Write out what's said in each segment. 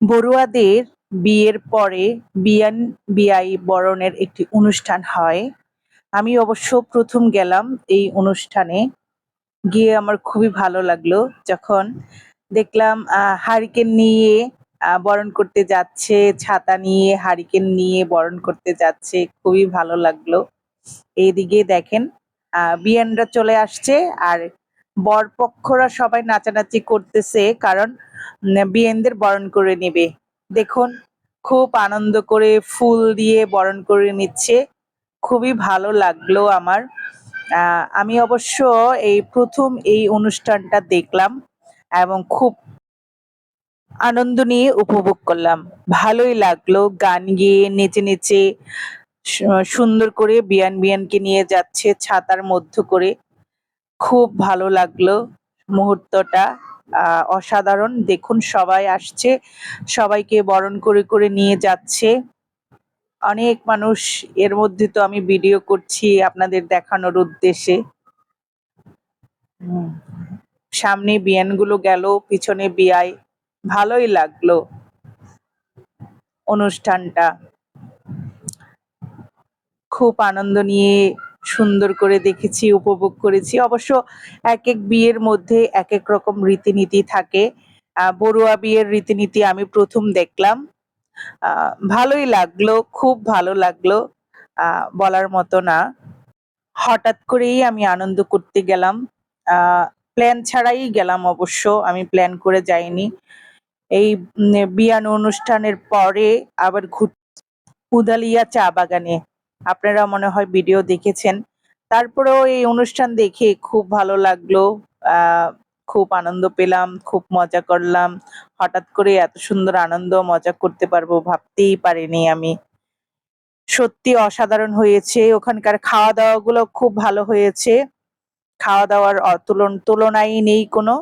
বড়ুয়াদের বিয়ের পরে বিয়ান, বিয়াই বরণের একটি অনুষ্ঠান হয়। আমি অবশ্য প্রথম গেলাম এই অনুষ্ঠানে। গিয়ে আমার খুবই ভালো লাগল। যখন দেখলাম হারিকেন নিয়ে বরণ করতে যাচ্ছে, ছাতা নিয়ে, হারিকেন নিয়ে বরণ করতে যাচ্ছে, খুবই ভালো লাগল। এইদিকে দেখেন বিয়ানরা চলে আসছে আর বরপক্ষরা সবাই নাচানাচি করতেছে, কারণ বিয়ানদের বরণ করে নেবে। দেখুন, খুব আনন্দ করে ফুল দিয়ে বরণ করে নিচ্ছে। খুবই ভালো লাগল আমার। আমি অবশ্য এই প্রথম এই অনুষ্ঠানটা দেখলাম এবং খুব আনন্দ নিয়ে উপভোগ করলাম। ভালোই লাগল, গান গেয়ে নেচে নেচে সুন্দর করে বিয়ান বিয়ানকে নিয়ে যাচ্ছে, ছাতার মধ্য করে। খুব ভালো লাগল মুহূর্তটা। অসাধারণ। দেখুন, সবাই আসছে। সবাইকে বরণ করে করে নিয়ে যাচ্ছে। অনেক মানুষ এর মধ্যে তো আমি ভিডিও করছি আপনাদের দেখানোর উদ্দেশ্যে। সামনে বিয়ানগুলো গেল, পিছনে বিয়ায় ভালোই লাগল অনুষ্ঠানটা। খুব আনন্দ নিয়ে সুন্দর করে দেখেছি, উপভোগ করেছি। অবশ্য এক এক বিয়ের মধ্যে এক এক রকম রীতিনীতি থাকে। বড়ুয়া বিয়ের রীতিনীতি আমি প্রথম দেখলাম। ভালোই লাগল, খুব ভালো লাগল বলার মতো না। হঠাৎ করেই আমি আনন্দ করতে গেলাম। প্ল্যান ছাড়াই গেলাম অবশ্য, আমি প্ল্যান করে যাইনি। এই বিয়ান অনুষ্ঠানের পরে আবার ঘুর উদালিয়া চা বাগানে আপনারা মনে হয় ভিডিও দেখেছেন। তারপরেও এই অনুষ্ঠান দেখে খুব ভালো লাগল। খুব আনন্দ পেলাম, খুব মজা করলাম। হঠাৎ করে এত সুন্দর আনন্দ, মজা করতে পারব ভাবতেই পারিনি আমি। সত্যি অসাধারণ হয়েছে। ওখানকার খাওয়া দাওয়া গুলো খুব ভালো হয়েছে। খাওয়া দাওয়ার অতুলন তুলনাই নেই কোনো।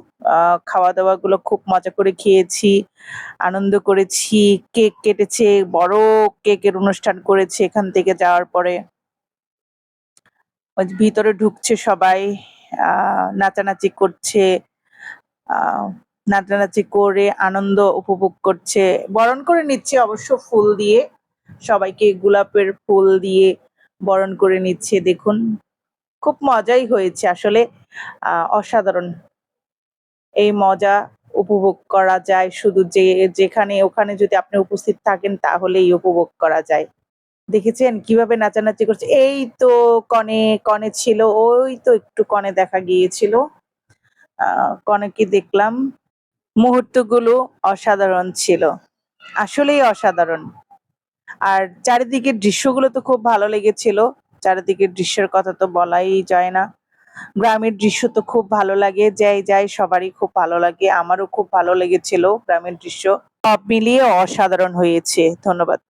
খাওয়া দাওয়া গুলো খুব মজা করে খেয়েছি, আনন্দ করেছি, কেক কেটেছে, বড় কেকের অনুষ্ঠান করেছে এখান থেকে যাওয়ার পরে। ভিতরে ঢুকছে সবাই নাচানাচি করছে নাচানাচি করে আনন্দ উপভোগ করছে। বরণ করে নিচ্ছে অবশ্য ফুল দিয়ে, সবাইকে গোলাপের ফুল দিয়ে বরণ করে নিচ্ছে, দেখুন। খুব মজাই হয়েছে আসলে অসাধারণ। এই মজা উপভোগ করা যায়, শুধু যে, যেখানে ওখানে যদি আপনি উপস্থিত থাকেন তাহলেই উপভোগ করা যায়। দেখেছেন কীভাবে নাচানাচি করছে? এই তো কনে কনে ছিল, ওই তো একটু কনে দেখা গিয়েছিল। কনেকে দেখলাম? মুহূর্তগুলো অসাধারণ ছিল, আসলেই অসাধারণ। আর চারিদিকের দৃশ্যগুলো তো খুব ভালো লেগেছিল। চারিদিকের দৃশ্যের কথা তো বলাই যায় না। গ্রামের দৃশ্য তো খুব ভালো লাগে, যাই যাই সবারই খুব ভালো লাগে, আমারও খুব ভালো লেগেছিল গ্রামের দৃশ্য। সব মিলিয়ে অসাধারণ হয়েছে, ধন্যবাদ।